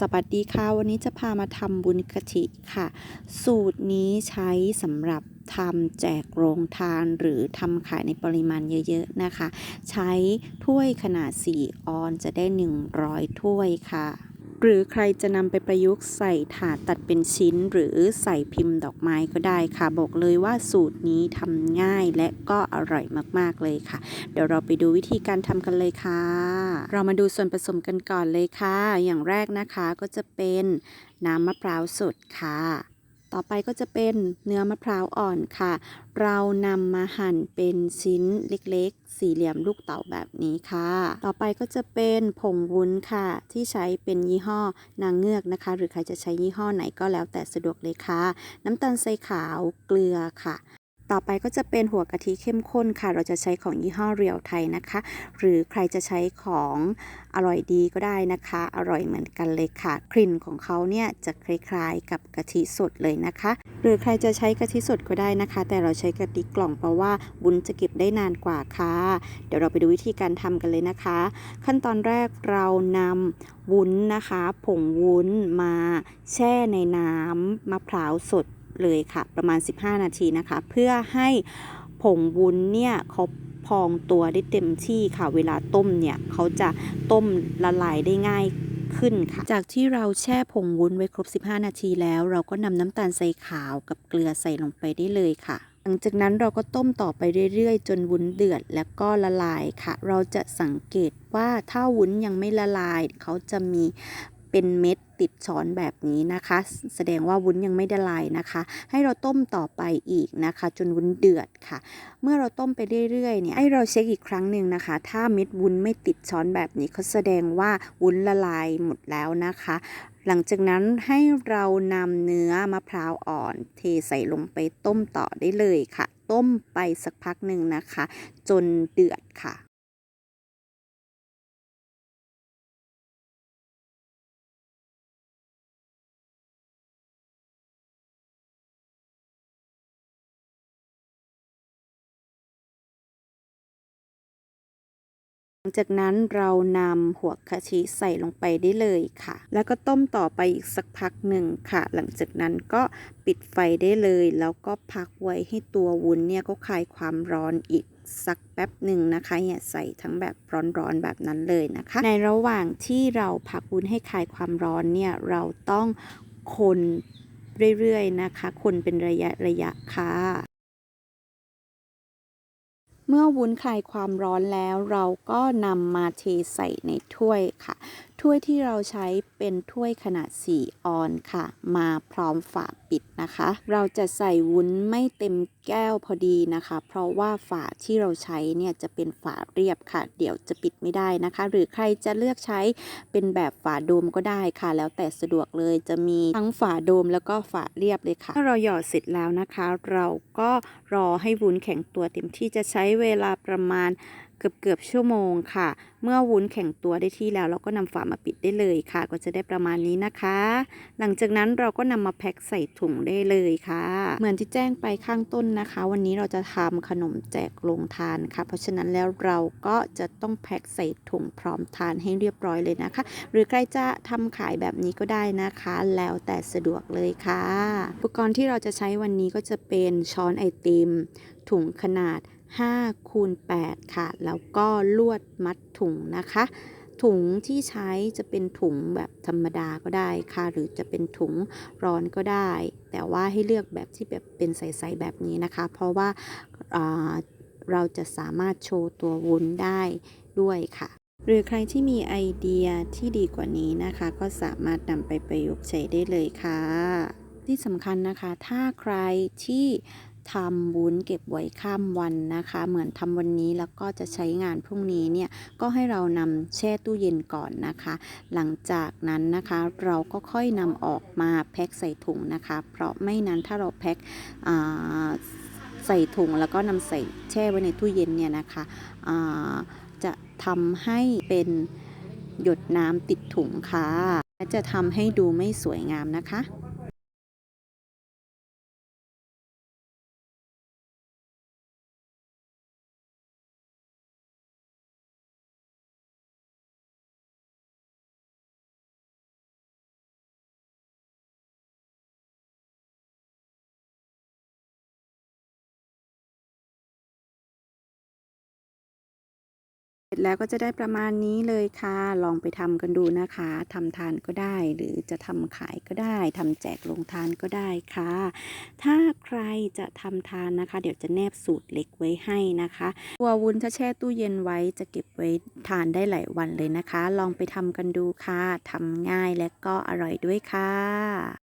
สวัสดีค่ะ วันนี้จะพามาทำบุญกะทิค่ะ สูตรนี้ใช้สำหรับทำแจกโรงทานหรือทำขายในปริมาณเยอะๆนะคะ ใช้ถ้วยขนาด 4 ออนจะได้ 100 ถ้วยค่ะ หรือใครจะนำไปประยุกต์ใส่ถาดตัดเป็นชิ้น หรือใส่พิมพ์ดอกไม้ก็ได้ค่ะ บอกเลยว่าสูตรนี้ทำง่ายและก็อร่อยมากๆเลยค่ะ เดี๋ยวเราไปดูวิธีการทำกันเลยค่ะ เรามาดูส่วนผสมกันก่อนเลยค่ะ อย่างแรกนะคะก็จะเป็นน้ำมะพร้าวสดค่ะ ต่อไปก็จะเป็นเนื้อมะพร้าวอ่อนค่ะ เรานำมาหั่นเป็นชิ้นเล็กๆ สี่เหลี่ยมลูกเต๋าแบบนี้ค่ะ ต่อไปก็จะเป็นผงวุ้นค่ะ ที่ใช้เป็นยี่ห้อนางเงือกนะคะ หรือใครจะใช้ยี่ห้อไหนก็แล้วแต่สะดวกเลยค่ะ น้ำตาลทรายขาวเกลือค่ะ ต่อไปก็จะเป็นหัวกะทิเข้มข้นค่ะ เราจะใช้ของยี่ห้อเรียวไทยนะคะ หรือใครจะใช้ของอร่อยดีก็ได้นะคะ อร่อยเหมือนกันเลยค่ะ กลิ่นของเขาเนี่ยจะคล้ายๆกับกะทิสดเลยนะคะ หรือใครจะใช้กะทิสดก็ได้นะคะ แต่เราใช้กะทิกล่องเพราะว่าวุ้นจะเก็บได้นานกว่าค่ะ เดี๋ยวเราไปดูวิธีการทำกันเลยนะคะ ขั้นตอนแรกเรานำวุ้นนะคะ ผงวุ้นมาแช่ในน้ำมะพร้าวสด เลยค่ะประมาณ 15 นาทีนะคะ เพื่อให้ผงวุ้นเนี่ยเขาพองตัวได้เต็มที่ค่ะ เวลาต้มเนี่ยเขาจะต้มละลายได้ง่ายขึ้นค่ะ จากที่เราแช่ผงวุ้นไว้ครบ 15 นาทีแล้ว เราก็นำน้ำตาลทรายขาวกับเกลือใส่ลงไปได้เลยค่ะ หลังจากนั้นเราก็ต้มต่อไปเรื่อยๆ จนวุ้นเดือดแล้วก็ละลายค่ะ เราจะสังเกตว่าถ้าวุ้นยังไม่ละลาย เขาจะมี เป็นเม็ดติดช้อนแบบนี้นะคะ แสดงว่าวุ้นยังไม่ละลายนะคะ ให้เราต้มต่อไปอีกนะคะ จนวุ้นเดือดค่ะ เมื่อเราต้มไปเรื่อยๆเนี่ยให้เราเช็คอีกครั้งหนึ่งนะคะ ถ้าเม็ดวุ้นไม่ติดช้อนแบบนี้เขาแสดงว่าวุ้นละลายหมดแล้วนะคะ หลังจากนั้นให้เรานำเนื้อมะพร้าวอ่อน เทใส่ลงไปต้มต่อได้เลยค่ะ ต้มไปสักพักหนึ่งนะคะ จนเดือดค่ะ ลังจากนั้นเรานำหัวกะทิใส่ลงไปได้เลยค่ะ แล้วก็ต้มต่อไปอีกสักพักหนึ่งค่ะ หลังจากนั้นก็ปิดไฟได้เลย แล้วก็พักไว้ให้ตัววุ้นเนี่ยก็คลายความร้อนอีกสักแป๊บหนึ่งนะคะอย่าใส่ทั้งแบบร้อนๆแบบนั้นเลยนะคะ ในระหว่างที่เราพักวุ้นให้คลายความร้อนเนี่ยเราต้องคนเรื่อยๆนะคะ คนเป็นระยะระยะค่ะ เมื่อวุ้นคลายความร้อนแล้วเราก็นำมาเทใส่ในถ้วยค่ะ ถ้วยที่เราใช้เป็นถ้วยขนาด 4 ออนค่ะ มาพร้อมฝาปิดนะคะ เราจะใส่วุ้นไม่เต็มแก้วพอดีนะคะ เพราะว่าฝาที่เราใช้เนี่ยจะเป็นฝาเรียบค่ะ เดี๋ยวจะปิดไม่ได้นะคะ หรือใครจะเลือกใช้เป็นแบบฝาโดมก็ได้ค่ะ แล้วแต่สะดวกเลยจะมีทั้งฝาโดมแล้วก็ฝาเรียบเลยค่ะถ้าเราหยอดเสร็จแล้วนะคะ เราก็รอให้วุ้นแข็งตัวเต็มที่จะใช้เวลาประมาณ เกือบเกือบชั่วโมงค่ะ เมื่อวุ้นแข็งตัวได้ที่แล้วเราก็นำฝามาปิดได้เลยค่ะ ก็จะได้ประมาณนี้นะคะ หลังจากนั้นเราก็นำมาแพ็คใส่ถุงได้เลยค่ะ เหมือนที่แจ้งไปข้างต้นนะคะ วันนี้เราจะทำขนมแจกโรงทานค่ะ เพราะฉะนั้นแล้วเราก็จะต้องแพ็คใส่ถุงพร้อมทานให้เรียบร้อยเลยนะคะ หรือใครจะทำขายแบบนี้ก็ได้นะคะ แล้วแต่สะดวกเลยค่ะ อุปกรณ์ที่เราจะใช้วันนี้ก็จะเป็นช้อนไอติม ถุงขนาด 5คูณ8ค่ะ แล้วก็ลวดมัดถุงนะคะ ถุงที่ใช้จะเป็นถุงแบบธรรมดาก็ได้ค่ะ หรือจะเป็นถุงร้อนก็ได้ แต่ว่าให้เลือกแบบที่แบบเป็นใสๆแบบนี้นะคะ เพราะว่าอ่าเราจะสามารถโชว์ตัววุ้นได้ด้วยค่ะ หรือใครที่มีไอเดียที่ดีกว่านี้นะคะ ก็สามารถนำไปประยุกต์ใช้ได้เลยค่ะ ที่สำคัญนะคะ ถ้าใครที่ ทำวุ้นเก็บไว้ข้ามวันนะคะ เหมือนทำวันนี้แล้วก็จะใช้งานพรุ่งนี้เนี่ยก็ให้เรานำแช่ตู้เย็นก่อนนะคะ หลังจากนั้นนะคะเราก็ค่อยนำออกมาแพ็คใส่ถุงนะคะ เพราะไม่นั้นถ้าเราแพ็คใส่ถุงแล้วก็นำใส่แช่ไว้ในตู้เย็นเนี่ยนะคะจะทำให้เป็นหยดน้ำติดถุงค่ะและจะทำให้ดูไม่สวยงามนะคะ ร็จแล้วก็จะได้ประมาณนี้เลยค่ะ ลองไปทำกันดูนะคะ ทำทานก็ได้ หรือจะทำขายก็ได้ ทำแจกโรงทานก็ได้ค่ะ ถ้าใครจะทำทานนะคะ เดี๋ยวจะแนบสูตรเล็กไว้ให้นะคะตัววุ้นถ้าแช่ตู้เย็นไว้จะเก็บไว้ทานได้หลายวันเลยนะคะ ลองไปทำกันดูค่ะ ทำง่ายและก็อร่อยด้วยค่ะ